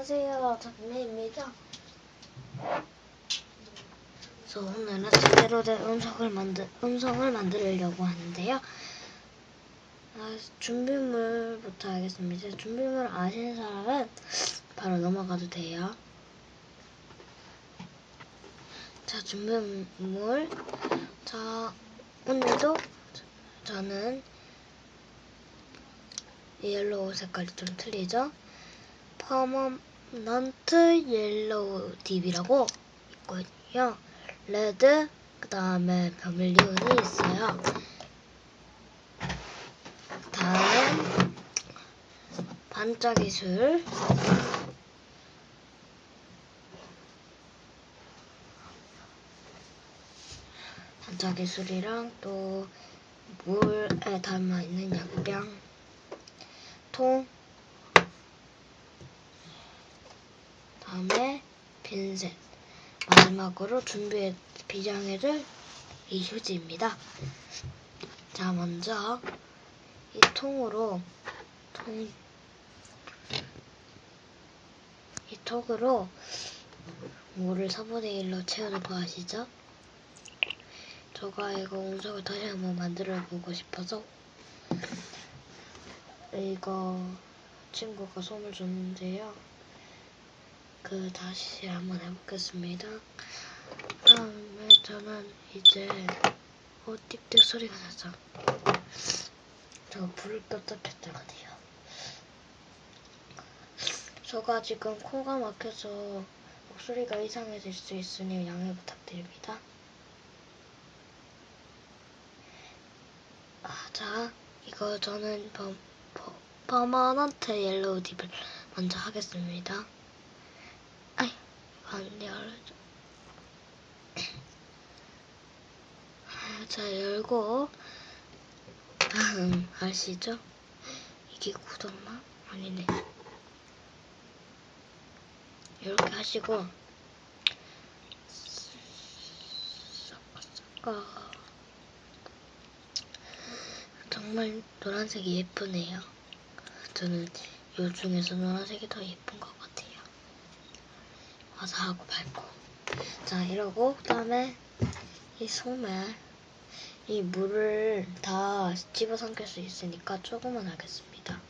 안녕하세요. 정미입니다. 그래서 오늘은 제대로 된 음성을 만들 음성을 만들려고 하는데요. 아, 준비물부터 하겠습니다. 준비물 아시는 사람은 바로 넘어가도 돼요. 자, 준비물. 자, 오늘도 저는 옐로우 색깔이 좀 틀리죠? 퍼머 넌트 옐로우 딥이라고 있거든요. 레드, 그 다음에 버밀리온이 있어요. 다음, 반짝이 술. 반짝이 술이랑 또 물에 담아있는 약병, 통, 다음에 빈셋, 마지막으로 준비해 비장애를 이 휴지입니다. 자, 먼저 이 통으로 통, 이 통으로 물을 4분의 1로 채우는 거 아시죠? 저가 이거 운석을 다시 한번 만들어 보고 싶어서 이거 친구가 손을 줬는데요. 그 다시 한번 해보겠습니다. 다음에 저는 이제 어 띡띡 소리가 나죠. 저 불을 껐다 켰다가 돼요. 저가 지금 코가 막혀서 목소리가 이상해질 수 있으니 양해 부탁드립니다. 아, 자, 이거 저는 퍼, 퍼, 퍼머넌트 옐로우 딥을 먼저 하겠습니다. 안 열어줘. 자, 열고, 다음, 아시죠? 이게 굳었나? 아니네. 이렇게 하시고, 섞어, 정말 노란색이 예쁘네요. 저는 요 중에서 노란색이 더 예쁜 것 같아요. 화사하고 밝고. 자, 이러고, 그 다음에 이 소매, 이 물을 다 집어삼킬 수 있으니까 조금만 하겠습니다.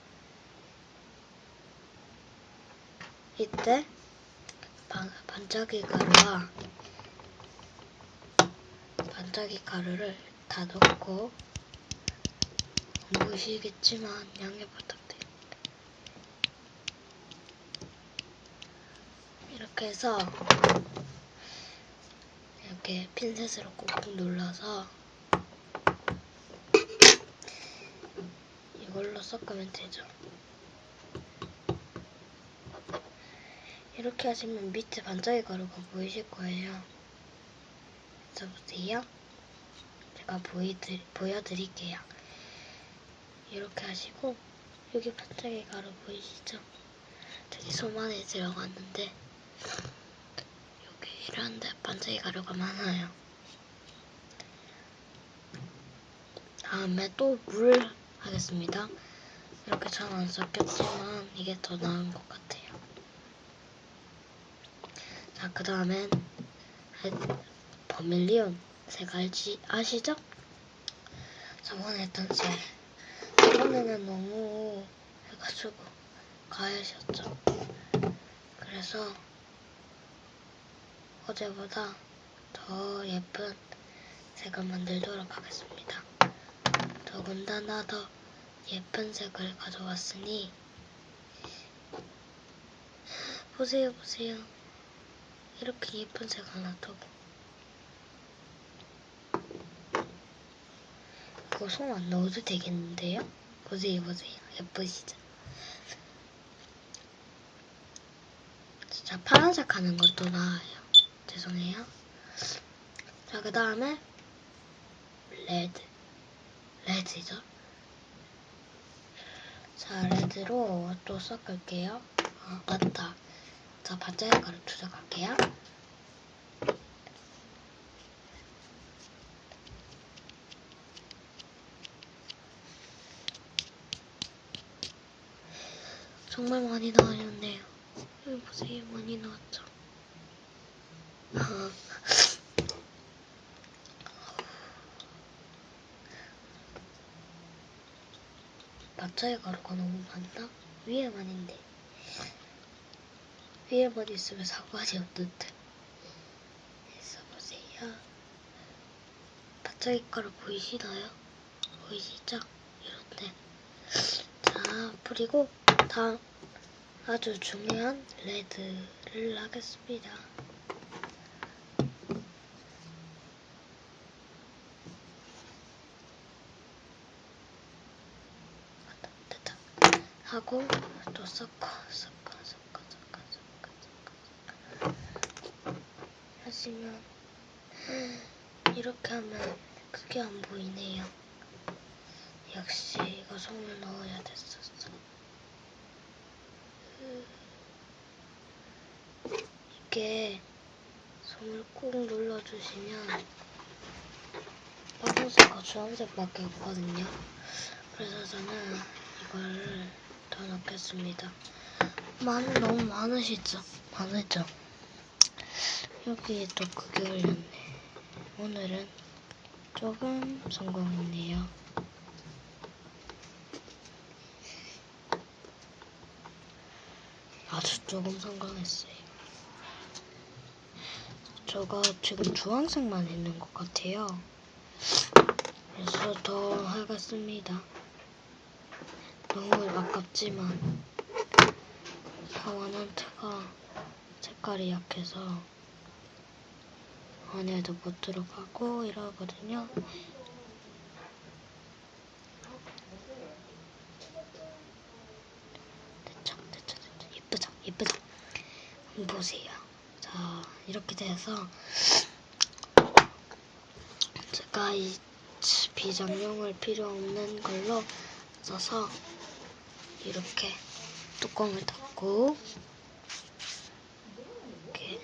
이때 반, 반짝이 가루와 반짝이 가루를 다 넣고 안 보이시겠지만 양해 부탁 드립니다. 이렇게 해서 이렇게 핀셋으로 꾹꾹 눌러서 이걸로 섞으면 되죠. 이렇게 하시면 밑에 반짝이 가루가 보이실 거예요. 보세요. 제가 보이드, 보여드릴게요. 이렇게 하시고 여기 반짝이 가루 보이시죠? 저기 손 안에 들어갔는데 여기 이런데 반짝이 가루가 많아요. 다음에 또 물 하겠습니다. 이렇게 잘 안 섞였지만 이게 더 나은 것 같아요. 자, 그 다음엔 버밀리온 색 알지, 아시죠? 저번에 했던 색. 저번에는 너무 해가지고 가야셨죠. 그래서 어제보다 더 예쁜 색을 만들도록 하겠습니다. 더군다나 더 예쁜 색을 가져왔으니 보세요 보세요 이렇게 예쁜 색 하나 더 그거 손 안 넣어도 되겠는데요? 보세요 보세요 예쁘시죠? 자 파란색 하는 것도 나아요 죄송해요. 자 그 다음에 레드 레드죠. 자 레드로 또 섞을게요. 아 맞다. 자 반짝이 가루 투자할게요. 정말 많이 나왔네요. 음, 세일 많이 나왔죠. 아, 마차의 가루가 너무 많나? 위에만 있네. 위에만 있으면 상관이 없는데. 있어보세요. 마차의 가루 보이시나요? 보이시죠? 이런데. 자, 그리고 다음 아주 중요한 레드를 하겠습니다. 하고 또 섞어, 섞어, 섞어, 섞어, 섞어, 섞어. 하시면 이렇게 하면 크게 안 보이네요. 역시 이거 손을 넣어야 됐었어. 이게 손을 꾹 눌러주시면 빨간색과 주황색밖에 없거든요. 그래서 저는 이걸 더 넣겠습니다. 많 너무 많으시죠? 많으죠? 여기에 또 그게 올렸네. 오늘은 조금 성공했네요. 아주 조금 성공했어요. 저가 지금 주황색만 있는 것 같아요. 그래서 더 하겠습니다. 너무 아깝지만 파워넌트가 색깔이 약해서 안에도 못 들어가고 이러거든요. 됐죠, 됐죠, 됐죠. 예쁘죠, 예쁘죠. 보세요. 자, 이렇게 돼서 제가 이 비장용을 필요 없는 걸로 써서 이렇게 뚜껑을 닫고 이렇게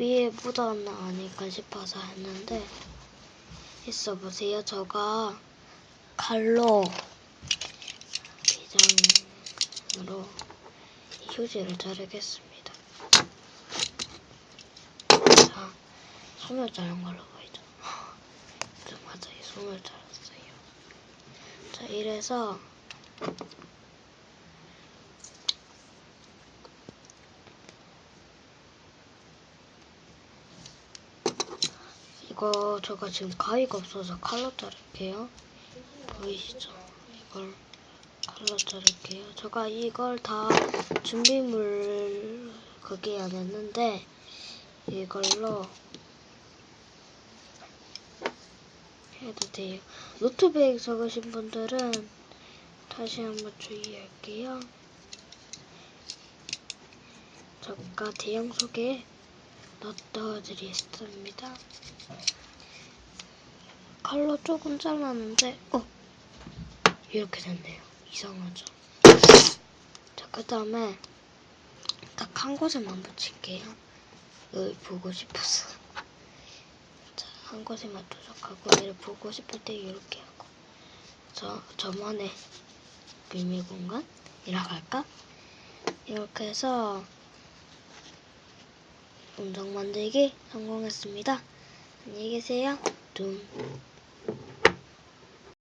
위에 묻었나 아닐까 싶어서 했는데 있어 보세요. 저가 칼로 비장으로 이 휴지를 자르겠습니다. 자, 손을 자른 걸로 보이죠? 저 맞아요. 손을 자랐어요. 자, 이래서 이거 제가 지금 가위가 없어서 칼로 자를게요. 보이시죠? 이걸 칼로 자를게요. 제가 이걸 다 준비물 그게 안 했는데 이걸로 해도 돼요. 노트북 적으신 분들은 다시 한번 주의할게요. 제가 대형 속에 넣, 넣어드리겠습니다. 칼로 조금 잘랐는데, 어, 이렇게 됐네요. 이상하죠? 자, 그 다음에 딱 한 곳에만 붙일게요. 여기 보고 싶어서. 자, 한 곳에만 도착하고 얘를 보고 싶을 때 이렇게 하고. 저, 저만의 비밀 공간이라고 할까? 이렇게 해서 음성 만들기 성공했습니다. 안녕히 계세요. 둠.